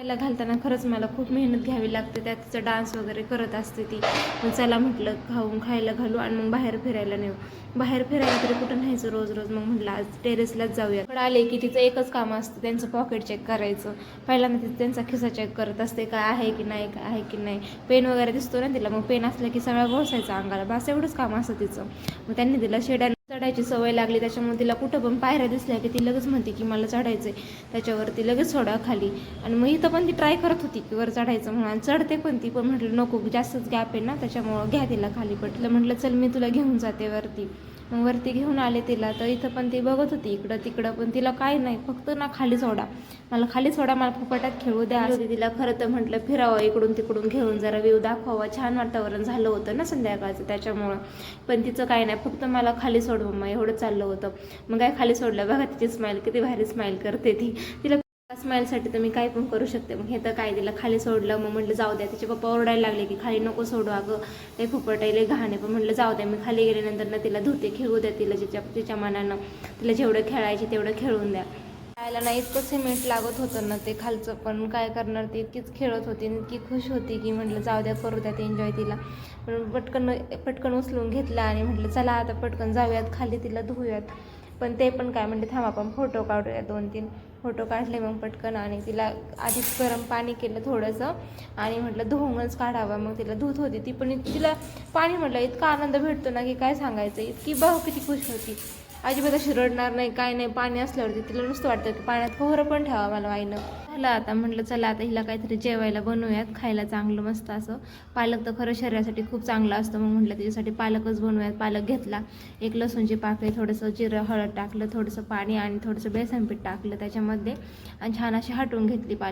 खायला घालताना खरंच मला खूप मेहनत घ्यावी लागते. त्यात तिचं डान्स वगैरे करत असते ती. मग चला म्हटलं खाऊन खायला घालू आणि मग बाहेर फिरायला नेऊ. बाहेर फिरायला तरी कुठं न्यायचं रोज रोज? मग म्हटलं आज टेरेसलाच जाऊया. पण आले की तिचं एकच काम असतं त्यांचं पॉकेट चेक करायचं. पहिल्यांदा ती त्यांचा खिसा चेक करत असते काय आहे की नाही काय आहे की नाही. पेन वगैरे दिसतो ना तिला मग पेन असलं की सगळं घोसायचं अंगाला. बस एवढंच काम असतं तिचं. मग त्यांनी तिला शेड्या चढायची सवय लागली त्याच्यामुळे तिला कुठं पण पायऱ्या दिसल्या की ती लगेच म्हणते की मला चढायचं आहे त्याच्यावरती लगेच सोडा खाली. आणि मग इथं पण ती ट्राय करत होती की वर चढायचं म्हणून. आणि चढते पण ती पण म्हटलं नको जास्तच गॅप आहे ना त्याच्यामुळं घ्या तिला खाली. पटलं म्हटलं चल मी तुला घेऊन जाते वरती. मग वरती घेऊन आले तिला. तर इथं पण ती बघत होती इकडं तिकडं पण तिला काय नाही फक्त ना खाली सोडा. मला खाली सोडा मला फुपाटात खेळू द्या. म्हणजे तिला खरं तर म्हटलं फिरावं इकडून तिकडून घेऊन जरा व्यू दाखवावा. छान वातावरण झालं होतं ना संध्याकाळचं त्याच्यामुळं. पण तिचं काय नाही फक्त मला खाली सोड मम्मा एवढं चाललं होतं. मग काय खाली सोडलं? बघा तिची स्माईल किती भारी स्माईल करते ती. तिला स्माईलसाठी तर मी काय पण करू शकते. मग हे तर काय तिला खाली सोडलं मग म्हटलं जाऊ द्या. तिचे पप्पा ओरडायला लागले की खाली नको सोडू अगं. ते फुपटायले घाणे पण म्हटलं जाऊ द्या. मी खाली गेल्यानंतर ना तिला धुते खेळू द्या तिला जिच्या तिच्या मनानं. तिला जेवढं खेळायचे तेवढं खेळून द्या. खेळायला ना इतकं सिमेंट लागत होतं ना ते खालचं. पण काय करणार ती इतकीच खेळत होती इतकी खुश होती की म्हटलं जाऊ द्या करू द्या ते एन्जॉय तिला. पण पटकन पटकन उचलून घेतला आणि म्हटलं चला आता पटकन जाऊयात खाली तिला धुऊयात. पण ते पण काय म्हणते थांब आपण फोटो काढूया दोन तीन. फोटो काढले मग पटकन आणि तिला आधीच गरम पाणी केलं थोडंसं आणि म्हटलं धुवूनच काढावं. मग तिला धुत होती ती पण तिला पाणी म्हटलं इतका आनंद भेटतो ना की काय सांगायचं? इतकी बघ किती खुश होती. अजिबात अशी रडणार नाही काय नाही पाणी असल्यावरती तिला नुसतं वाटतं की पाण्यात पोहरं पण ठेवा मला वाईनं झालं आता म्हटलं चला आता हिला काहीतरी जेवायला बनवूयात खायला चांगलं मस्त असं. पालक तर खरं शरीरासाठी खूप चांगलं असतं मग म्हटलं त्याच्यासाठी पालकच बनवूयात पालक घेतला. एक लसूणची पाकळी थोडंसं जिरं हळद टाकलं थोडंसं पाणी आणि थोडंसं बेसन पीठ टाकलं त्याच्यामध्ये. आणि छान अशी हटवून घेतली पालक.